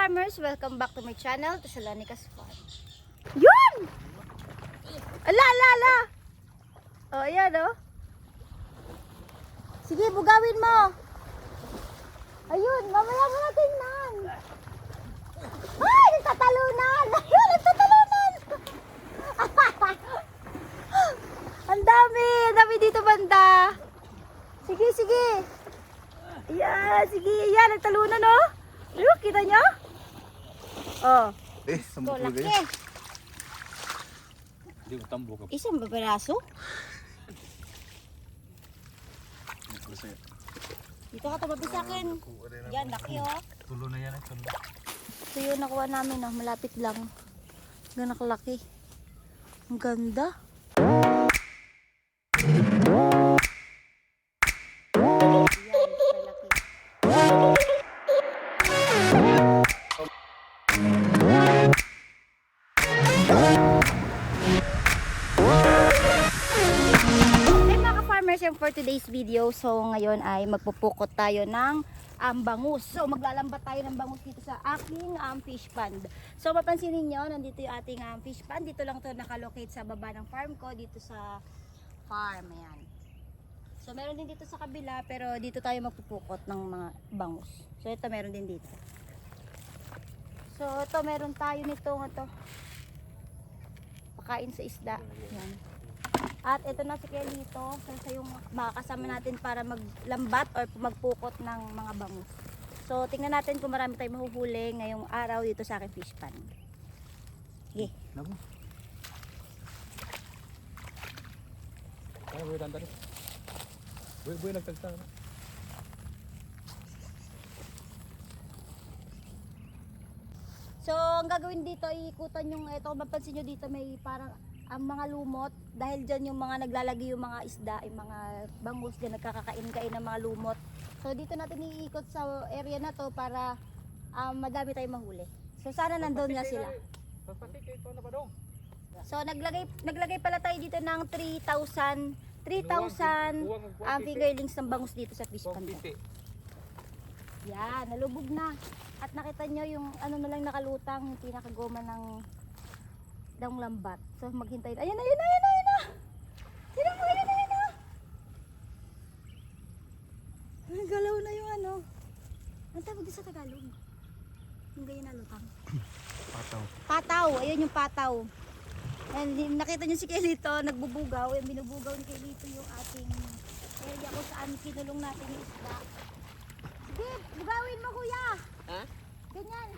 farmers, welcome back to my channel, to Salonica's Farm. Yun! Ala, ala, ala! Oh, ayan oh. Sige, bugawin mo. Ayun, mamaya mo na tingnan. Ay, nagtatalunan! Ayun, nagtatalunan! Ang dami! Ang dami dito banda! Sige, sige! Ayan, sige, ayan, nagtalunan oh! Ayun, kita nyo? Oh, Eh, ko sambot mo laki. Hindi ko tambo ka. Isang babaraso? Dito ka tababi sa akin. Yan, laki oh. Tulo na yan eh. Tulo. Ito yung nakuha namin oh, malapit lang. Ganun kalaki. Ang ganda. Today's video, so ngayon ay magpupukot tayo ng um, bangus. So maglalambat tayo ng bangus dito sa aking um, fish pond. So mapansin niyo nandito yung ating um, fish pond. Dito lang to nakalocate sa baba ng farm ko, dito sa farm. Ayan. So meron din dito sa kabila, pero dito tayo magpupukot ng mga bangus. So ito meron din dito. So ito meron tayo nito ito. Pakain sa isda. Yan. At ito na si Kelito, siya yung makakasama natin para maglambat or magpukot ng mga bangus. So tingnan natin kung marami tayong mahuhuli ngayong araw dito sa aking fish pond. Sige. Nabo. Ay, buhay tanda rin. Buhay, buhay nagtagta. no? So ang gagawin dito, iikutan yung ito, mapansin nyo dito may parang ang mga lumot dahil dyan yung mga naglalagay yung mga isda, yung mga bangus dyan nagkakakain-kain ng mga lumot. So dito natin iikot sa area na to para um, madami tayong mahuli. So sana nandun nga sila. So naglagay naglagay pala tayo dito ng 3,000 3,000 um, fingerlings ng bangus dito sa fish pond. Yan, nalubog na. At nakita nyo yung ano na lang nakalutang, yung pinakagoma ng ng lambat. So maghintay. Ayun na, ayun na, ayun na, ayun na. Sino mo, ayun na, ayun na. Ay, galaw na yung ano. Ang tawag din sa Tagalog. Yung ganyan na lutang. Pataw. Pataw, ayun yung pataw. And nakita niyo si Kelito, nagbubugaw. Yung binubugaw ni Kelito yung ating area kung saan kinulong natin yung isda. Sige, bugawin mo kuya. Ha? Ganyan.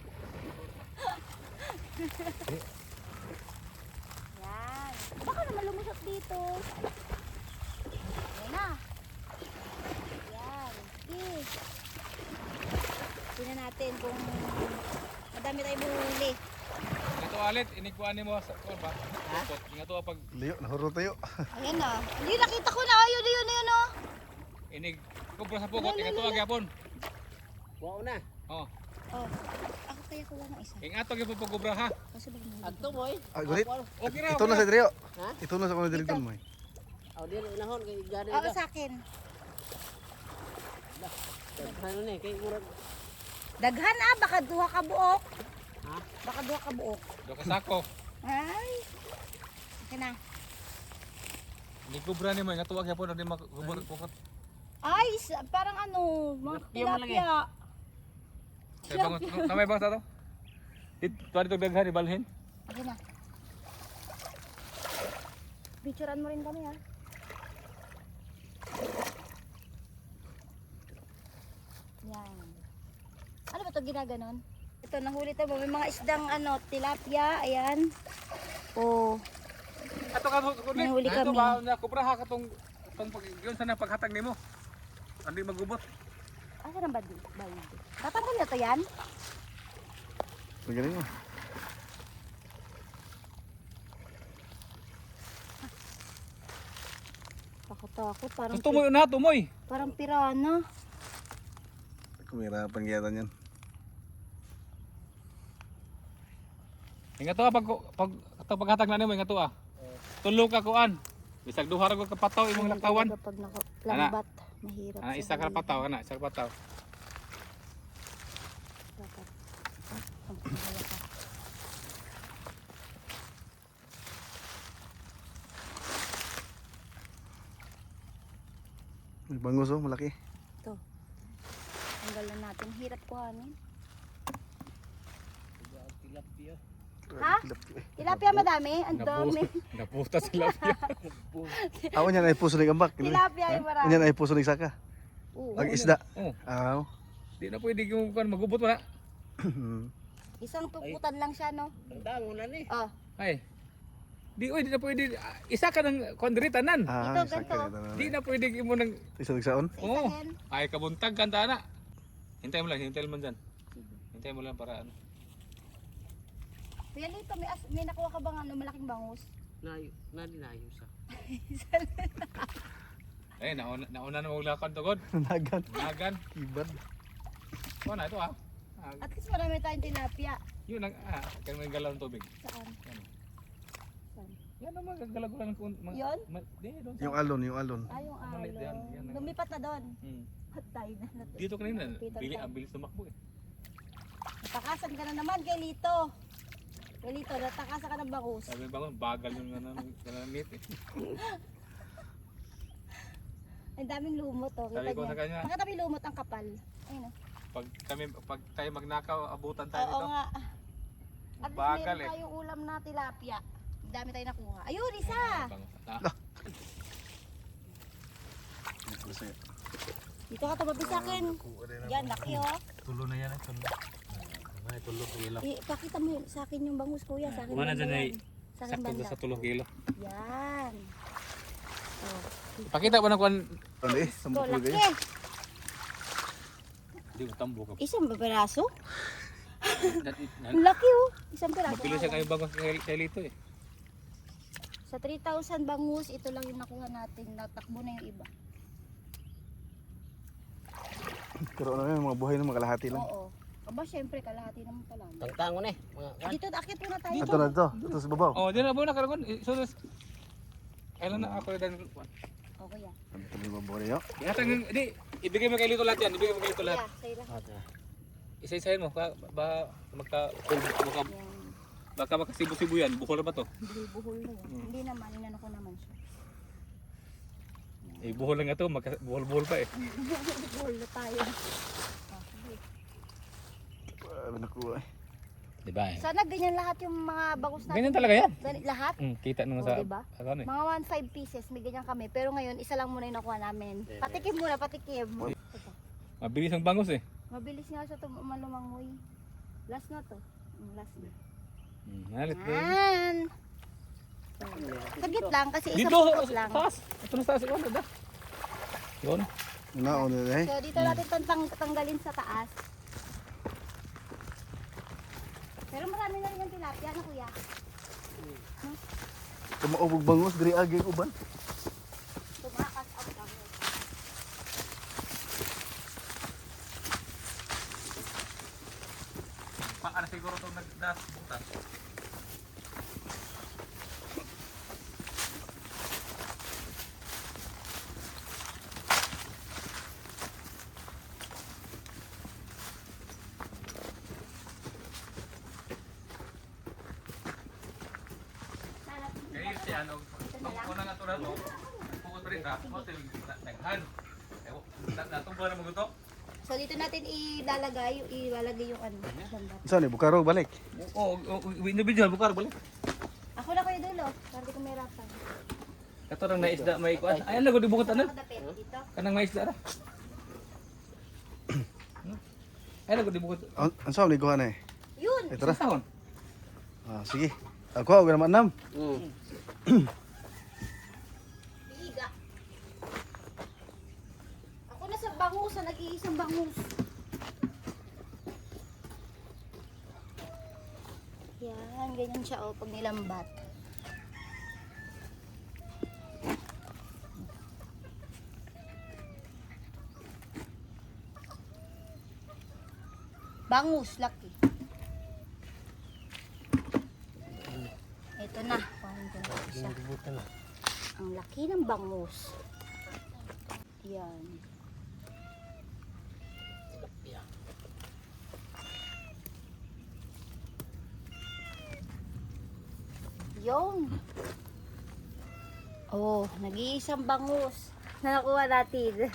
Baka naman lumusot dito. Yan na. Yan. Sige. Tingnan natin kung madami tayong buhuli. Ito alit, inigkuhan mo sa ba? Ingat to pag Liyo, nahuro tayo. Ayan na. Hindi nakita ko na. Ayun, ayun, ayun, oh. inig kubra sa pukot. Ingat to agyapon. Wow na. Oh, Oh. Ako kaya kuha ng isa. ingat to gyapon pagkubra ha. Agto boy. Ah, gulit. Okay ra. Ito na sa Drio. Ha? Ito na sa mga dirigton mo. eh. Aw dili unahon kay gani Oo, sa akin. Ano ni kay murag Daghan ah, baka duha ka buok. Ha? Baka duha ka buok. Do ka sako. Ay. Okay na. Inigkubra ni mo ingat to agyapon na di magkubra pukot. Ay, parang ano, mga Tilapia tilapia. Namay bang sa to? It, tuwa dito daghan ibalhin. Okay na. Picturean mo rin kami ha. Yan. Ano ba ito ginaganon? Ito, nahuli to. May mga isdang ano, tilapia. Ayan. Oh. Ato ka kulit. Nahuli Ito kami. ba na kubra ha katong katong pag yun sana paghatag nimo. Andi magubot. Asa nang badi? Badi. Tatanggal na to yan? Magaling mo. Takot-takot. Parang, Tumoy na, tumoy. parang pirana. Kumirapan kaya yan. Ingat to ah, pag pag katong paghatag na nimo ingat to ah. Tulo ka kuan. Bisag duha ra ko kapataw imong laktawan. Kapag nakalambat, mahirap. Ana sa isa ka huli. pataw ana, isa ka pataw. May bangus oh, malaki. Ito. Tanggalan natin. Hirap kuhanin. Tilapia. Ha? Tilapia tilapia madami. Ang dami. Naputa tilapia. Ah, Ako niyan ay puso ni gambak. Tilapia ay marami. Niyan ay puso ni saka. Ang isda. Oo. Oh. Ah. Di na pwede yung ano, magubot mo na. Hmm. Isang tuputan lang siya, no? Ang damo na ni. Oh. Ay. Di oy, di na pwede ah, isa ka ng kondritanan. Ah, Ito, ganito. Di na pwede mo nang Isa nagsaon. Sa Oo. isahin. ay kabuntag kanta na. Hintay mo lang, hintay mo dyan. Hintay mo lang para ano. Kuya Lito, may, as- may nakuha ka bang ano, malaking bangus? Nayo, na di nayo sa. Eh, nauna, nauna na maglakad to God. Nagan. Nagan. Ibad. Oh, na ito ah. Ah At least marami tayong tilapia. yun ang, ah, kaya may galaw ng tubig. Saan? Yan. Saan? Yan naman, gagalaw ko lang ng kun- ma- Yun? ma- Di, doon sa- Yung alon, yung alon. Ah, yung yan, alon. yan ang- Lumipat na doon. Hmm. Patay na. nat- Dito kanina, Lapitan bili, tayo. ang bilis tumakbo eh. Natakasan ka na naman kay Lito. Kay Lito, natakasan ka ng bangus. Sabi ba bagal yung nanan- nananit eh. Ang daming lumot, oh. Sabi Kita ko sa kanya, yung lumot ang kapal. Ayun, oh. Pag kami, pag tayo magnakaw, abutan tayo Oo dito. nga. At least Bagal, meron eh. tayong ulam na tilapia. Ang dami tayo nakuha. Ayun, isa! Bangus. Ah, Dito ka tumabi sa akin. Yan, laki oh. tulo na yan eh, tulo. Ay, tulo kilo. Eh, pakita mo yun sa akin yung bangus kuya. Sa akin Mana banda dyan ay yan. Sa akin sakto banda. sa tulo kilo. Yan. Oh. Pakita mo na kung Ano eh, sambot laki. Hindi ko tambo ka. Isang peraso? Dat- Ang laki oh. Isang peraso. Mapili siya kayo bago kay Lito eh. Sa 3,000 bangus, ito lang yung nakuha natin. Natakbo na yung iba. Pero ano yun, mga buhay ng mga kalahati lang. Oo. Aba, syempre, kalahati naman pala. Tangtango ni. Mga kan. Dito, akit muna tayo. Ito na ito. Ito sa babaw. Oh, di na po na karagon. So, kailan na ako dan O, kuya. Ito na yung babaw niyo. Ihatag di ibigay mo kay Lito lahat yan. Ibigay mo kay Lito lahat. lang. Isa-isahin mo ka ba magka baka Yan. baka makasibo-sibo yan. Bukol na ba to? Buhol-buhol na yan. Hmm. Hindi naman, inano ko naman siya. Eh buhol lang nga to, magka buhol-buhol pa eh. Buhol na tayo. Ah. Ano nakuha eh. Di ba? Sana ganyan lahat yung mga bangus natin. Ganyan talaga yan. Lahat? Hmm, kita nung Oh, sa diba? ano eh. Mga 1-5 pieces, may ganyan kami. Pero ngayon, isa lang muna yung nakuha namin. Patikim muna, patikim. Ito. Mabilis ang bangus eh. Mabilis nga siya tum- malumangoy. Last na to. Mm, Last na. Hmm, nalit din. Yan. Sagit lang kasi isang Dito, lang. taas. Ito na sa taas. Ito na. Yun. Naon na eh. So dito natin tang tanggalin sa taas. Pero marami na rin yung tilapia na kuya. Kumaubog bangus, diri agi ang uban. Tumakas out lang. Paano siguro itong nagdas butas? Kaya si ano, kung na nga ito na ito, pukot pa rin ka, mo ito yung naghan. Natumbo na mo ito? So dito natin ilalagay, ilalagay yung ano. Saan eh, bukaro, balik. Oo, individual, bukar, balik. Ako na kayo dulo, para di ko may rapan. Kato nang naisda may kuan. Ayan lago di bukot ano? Kanang maisda ra. Ayan lago di bukot. Ang ang saan, liguhan eh. Yun! Ito na. Sahon. Ah, sige. Ako, ako naman nam. Biga. Ako na sa bangus, sa nag-iisang bangus. Yan, ganyan siya oh, pag nilambat. Bangus, laki. Ito isa. Bubutan na. Ang laki ng bangus. Yan. Yung. Oh, nag-iisang bangus. na nakuha natin.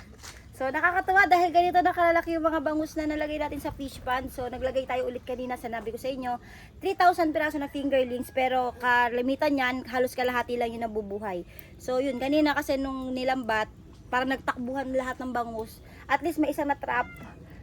So nakakatuwa dahil ganito nakalalaki yung mga bangus na nalagay natin sa fish pond. So naglagay tayo ulit kanina, sanabi ko sa inyo, 3,000 piraso na fingerlings pero kalimitan yan, halos kalahati lang yung nabubuhay. So yun, kanina kasi nung nilambat, parang nagtakbuhan lahat ng bangus. At least may isang na trap.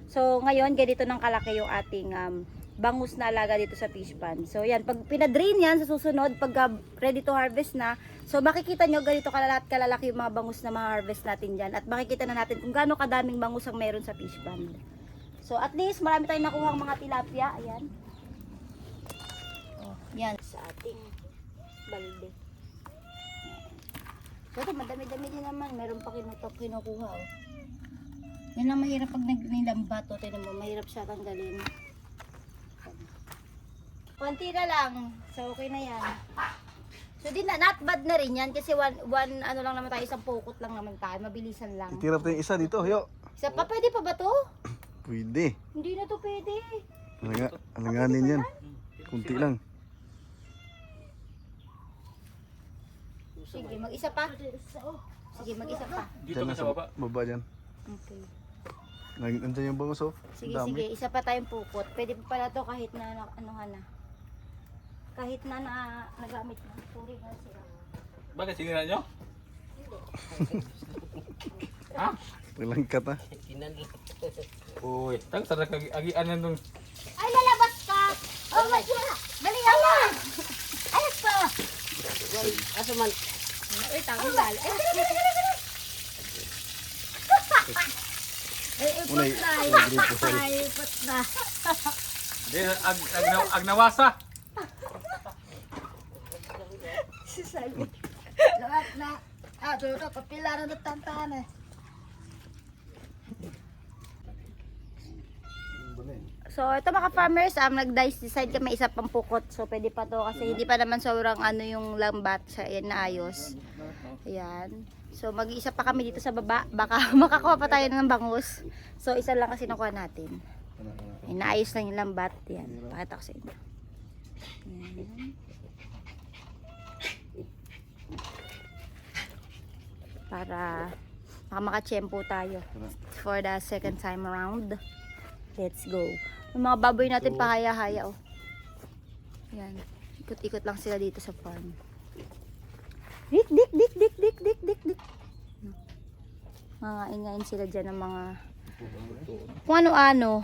So ngayon, ganito ng kalaki yung ating um, bangus na alaga dito sa fish pond. So yan, pag pinadrain yan sa susunod, pag uh, ready to harvest na, so makikita nyo ganito kalalat kalalaki yung mga bangus na ma-harvest natin dyan. At makikita na natin kung gaano kadaming bangus ang meron sa fish pond. So at least marami tayong nakuha mga tilapia. Ayan. Oh, yan sa ating balde. So ito, madami-dami din naman. Meron pa kinutok, kinukuha. Oh. Yan ang mahirap pag nagnilambat. O, tinan mo, mahirap siya tanggalin. Konti na lang. So, okay na yan. So, di na, not bad na rin yan. Kasi one, one ano lang naman tayo, isang pukot lang naman tayo. Mabilisan lang. Itirap tayo isa dito, yo. Isa pa, pwede pa ba to? Pwede. Hindi na to pwede. Alanga, alanganin yan. Kunti lang. Sige, mag-isa pa. Sige, mag-isa pa. Dito ka na sa baba. Baba dyan. Okay. Nandiyan yung bangus, oh. Sige, Dami. sige. Isa pa tayong pukot. Pwede pa pala to kahit na, na anuhan na. Kahit na, na nagamit na. Sorry na sila. Bakit sinira nyo? ha? Langkat na. Tinan lang. Uy, tang sarap kag agian yan nung Ay, lalabas ka! Oh my God! Dali mo! Ayos pa! Aso man. Ay, tanggal. Ay, dali, dali, dali, dali! Ay, ipot na. sorry. Ay, ipot na. Di, ag, ag, ag, nawasa. Si Sally. Lahat na. Ah, na. Papilaran na tantaan eh. So, ito mga farmers, um, nag-decide kami isa pang pukot. So, pwede pa to kasi hindi pa naman sobrang ano yung lambat sa yan na ayos. Ayan. So, mag-isa pa kami dito sa baba. Baka makakuha pa tayo ng bangus. So, isa lang kasi nakuha natin. Ayan, naayos lang yung lambat. Yan. Pakita ko sa inyo. Ayan. Para baka makachempo tayo for the second time around. Let's go. Yung mga baboy natin pahaya-haya oh. Yan. Ikot-ikot lang sila dito sa farm. Dik, dik, dik, dik, dik, dik, dik, dik. Mga ingayin sila dyan ng mga kung ano-ano.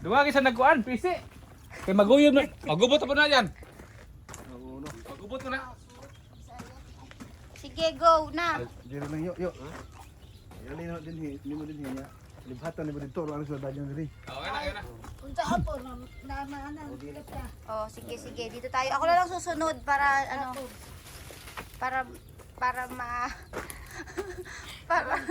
Duwagi sa nagkuan, pisi. Kay maguyod na. Magubot pa na yan. Mo na. Sige, go na. Dito lang, yo, yo. Yali na din, hi- hindi mo din hiya. Libhatan ni mo dito, ano sa dadyan diri. Okay na, okay na. Oh, sige, sige. Dito tayo. Ako na lang susunod para ano para para ma para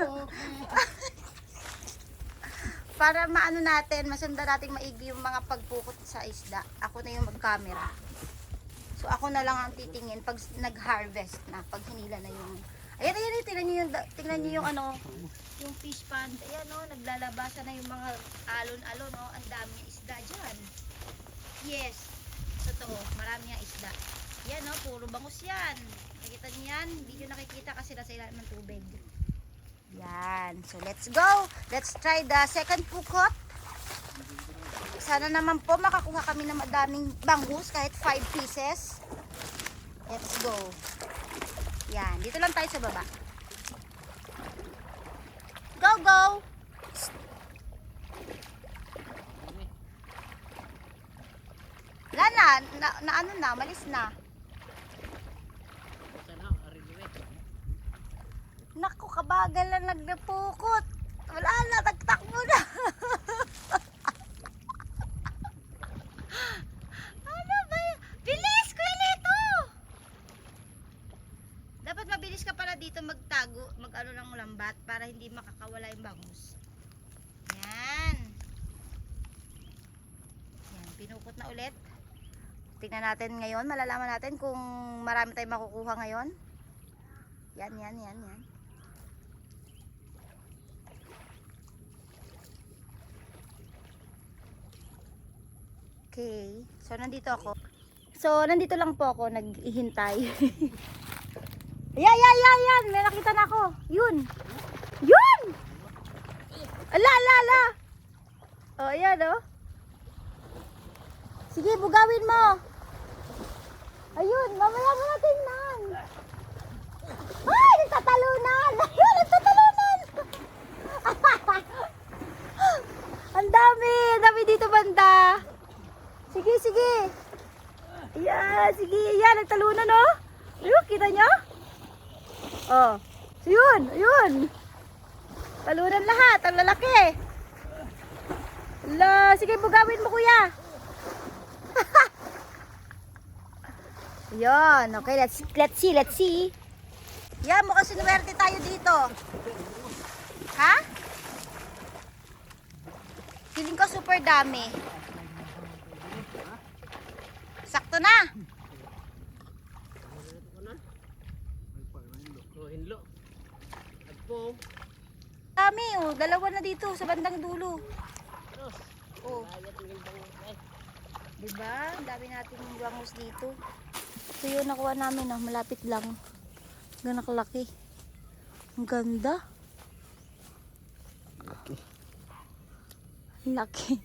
para maano natin, masundan natin maigi yung mga pagpukot sa isda. Ako na yung mag-camera. So ako na lang ang titingin pag nag-harvest na, pag hinila na yung Ayan, ayan, tingnan niyo yung, tingnan niyo yung ano, yung fish pond. Ayan, oh, naglalabasan na yung mga alon-alon, oh. Ang dami ng isda dyan. Yes. Totoo, marami ang isda. Yan, oh, puro bangus yan. Nakikita niyo yan? Hindi nyo nakikita kasi nasa ilalim ng tubig. Yan. So, let's go. Let's try the second pukot. Sana naman po makakuha kami ng madaming bangus kahit 5 pieces. Let's go. Yan. Dito lang tayo sa baba. Go, go! Wala na, na, na ano na, malis na. Naku, kabagal lang nagdapukot. Wala na, tagtakbo na. ano ba yun? Bilis, Kuya Dapat mabilis ka pala dito magtago, mag-ano ng lambat para hindi makakawala yung bangus. Yan. Yan, pinukot na ulit. Tingnan natin ngayon, malalaman natin kung marami tayong makukuha ngayon. Yan, yan, yan, yan. Okay. So, nandito ako. So, nandito lang po ako, naghihintay. Ayan, ayan, ayan, ayan. May nakita na ako. Yun. Yun! Ala, ala, ala. Oh, ayan, oh. Sige, bugawin mo. Ayun, mamaya mo na tingnan. Ay, nagtatalunan. Ayun, nagtatalunan. Ang dami, ang dami dito banda. Sige, sige. Ayan, sige, ayan, nagtalunan, oh. Ayun, kita nyo? Oh, so yun, ayun. Talunan lahat, ang lalaki. Ala, sige, bugawin mo, kuya. Yun, okay, let's, let's see, let's see. Yan, mukhang sinuwerte tayo dito. Ha? Feeling ko super dami. Sakto na. Oh, hinlo. Agpo. Dami, oh. Dalawa na dito sa bandang dulo. Oh. Diba? Ang dami natin yung bangus dito. Ito yun nakuha namin, oh. malapit lang. Ganak laki. Ang ganda. Laki.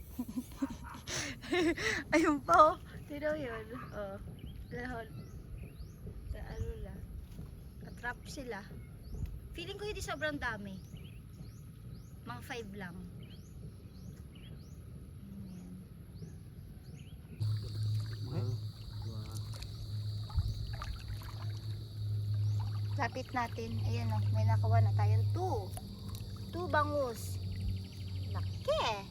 Ayun pa, oh. Tino yun. Oh. Dahon. Sa ano lang. Atrap sila. Feeling ko hindi sobrang dami. Mga five lang. Ayan. Lapit natin. Ayan o, may nakuha na tayong 2. 2 bangus. Laki.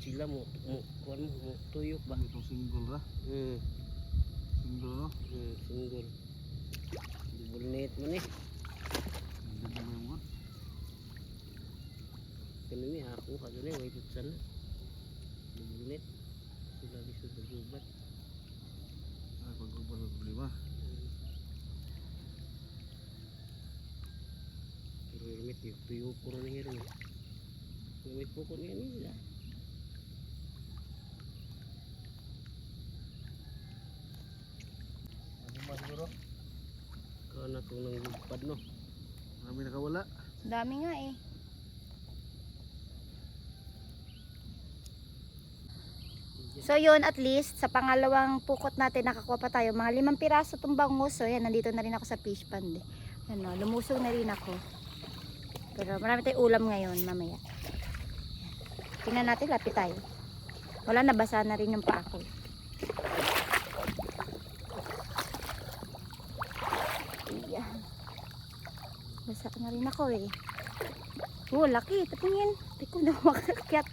Sila mo mo kuan mo tuyok ba. Itong single ra. Hmm. Single no. Hmm, single. Double net man eh. Hindi mo mo. Kanini ako ka dun eh, way tutsan na. Double net. Sila bisa berjubat. Ay, pag-ubal ng problema. Pero hermit yung tuyok ko rin ni hermit. Hermit Ano ba siguro? Kaon ako nang lupad no. Marami nakawala. Dami nga eh. So yun, at least, sa pangalawang pukot natin, nakakuha pa tayo. Mga limang piraso itong bangus. So yan, nandito na rin ako sa fish pond. Eh. Ano, lumusong na rin ako. Pero marami tayong ulam ngayon, mamaya. Tingnan natin, lapit tayo. Wala, nabasa na rin yung paa ko. Ayan. Basa na rin ako eh. Oh, laki. Patingin. Hindi ko na makakyat.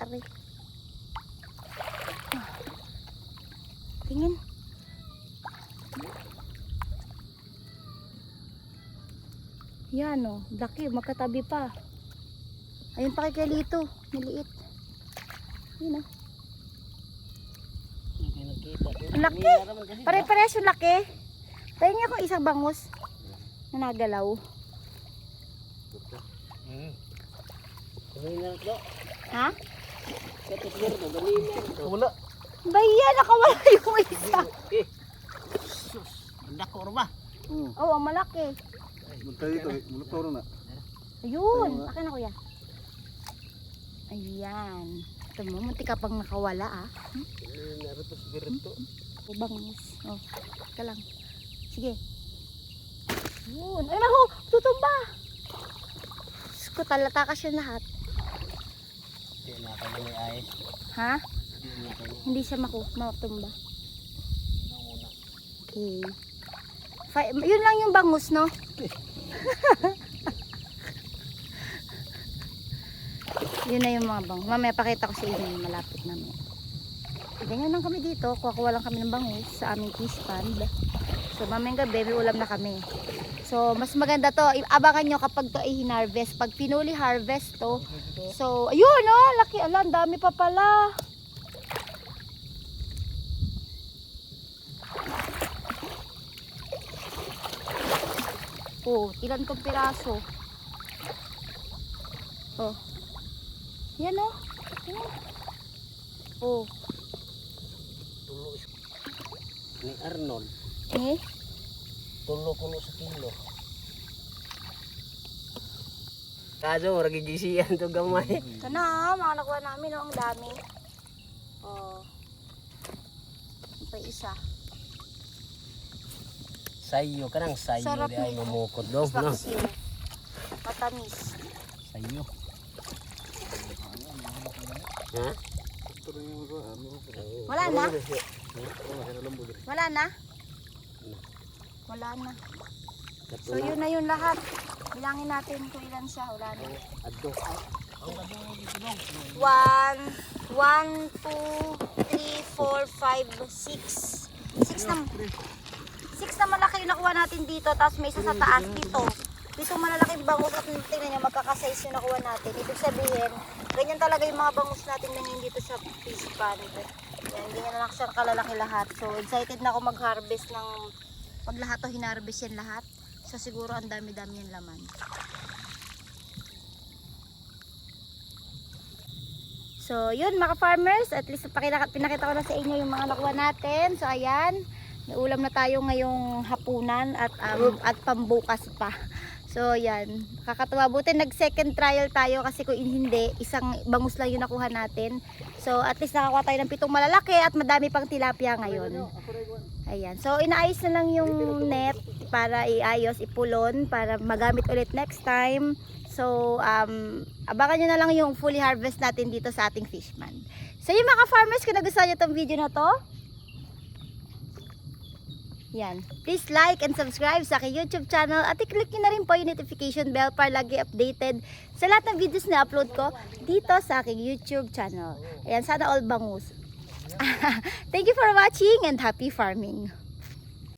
Aray. Ah. Tingin. Yan oh. Laki. Magkatabi pa. Ayun pa kay Kalito. Maliit. Yun oh. Nakita. Ang laki. Pare-pares yung laki. Tayo niya kung isang bangus na nagalaw. Hmm. Kumain na ito. Ha? Ito. Ito. Wala. Baya, nakawala yung isa. Eh. Sus. Banda ko ba? Hmm. Oo, malaki. Dito, eh. mulutoro na. Ayun, akin na kuya. Ayan. Ito mo, munti ka pang nakawala ah. Spirito. O, bangus. Oh, ka lang. Sige. Yun. Ay, naku! Tutumba! Diyos ko, talata ka siya lahat. Hindi na ako may ayos. Ha? Hindi Hindi siya maku matumba. Okay. Fi- yun lang yung bangus, no? yun na yung mga bangus. Mamaya pakita ko sa inyo yung malapit namin. Ganyan lang kami dito. Kuha-kuha lang kami ng bangus sa aming fish pond. So mamayang gabi, may ulam na kami. So, mas maganda to. Abangan nyo kapag to ay hinarvest. Pag pinuli harvest to. So, ayun. Oh, laki. Ala, dami pa pala. Oh, ilan kong piraso. Oh. Yan oh. Yan. Oh. Ni Arnold. Eh? Tulo kuno sa kilo. Kaso, maragigisiyan to gamay. ito na oh, mga nakuha namin oh, ang dami. Oh. Pa isa. Sayo ka nang sayo Sarap di ay nito. mamukot do. No? Paksiw. Matamis. Sayo. Ha? Wala na? Wala na? Wala na. So yun na yun lahat. Bilangin natin kung ilan siya. Wala na. Adto. One, one, two, three, four, five, six. Six na, six na malaki yung nakuha natin dito. Tapos may isa sa taas dito. Dito malalaking bangus at tingnan nyo, magkakasize yung nakuha natin. Ibig sabihin, ganyan talaga yung mga bangus natin na ngayon dito sa fish pond. Yan, ganyan na lang siya kalalaki lahat. So, excited na ako mag-harvest ng, pag lahat to hinarvest yan lahat. So, siguro ang dami-dami yung laman. So, yun mga farmers, at least pakita, pinakita ko na sa inyo yung mga nakuha natin. So, ayan, may ulam na tayo ngayong hapunan at um, at pambukas pa. So, yan. Kakatuwa. Buti nag-second trial tayo kasi kung hindi, isang bangus lang yung nakuha natin. So, at least nakakuha tayo ng pitong malalaki at madami pang tilapia ngayon. Ayan. So, inaayos na lang yung net para iayos, ipulon, para magamit ulit next time. So, um, abangan nyo na lang yung fully harvest natin dito sa ating fish pond. So, yung mga farmers, kung nagustuhan nyo itong video na to, yan. Please like and subscribe sa aking YouTube channel at i-click nyo na rin po yung notification bell para lagi updated sa lahat ng videos na upload ko dito sa aking YouTube channel. Ayan, sana all bangus. Thank you for watching and happy farming.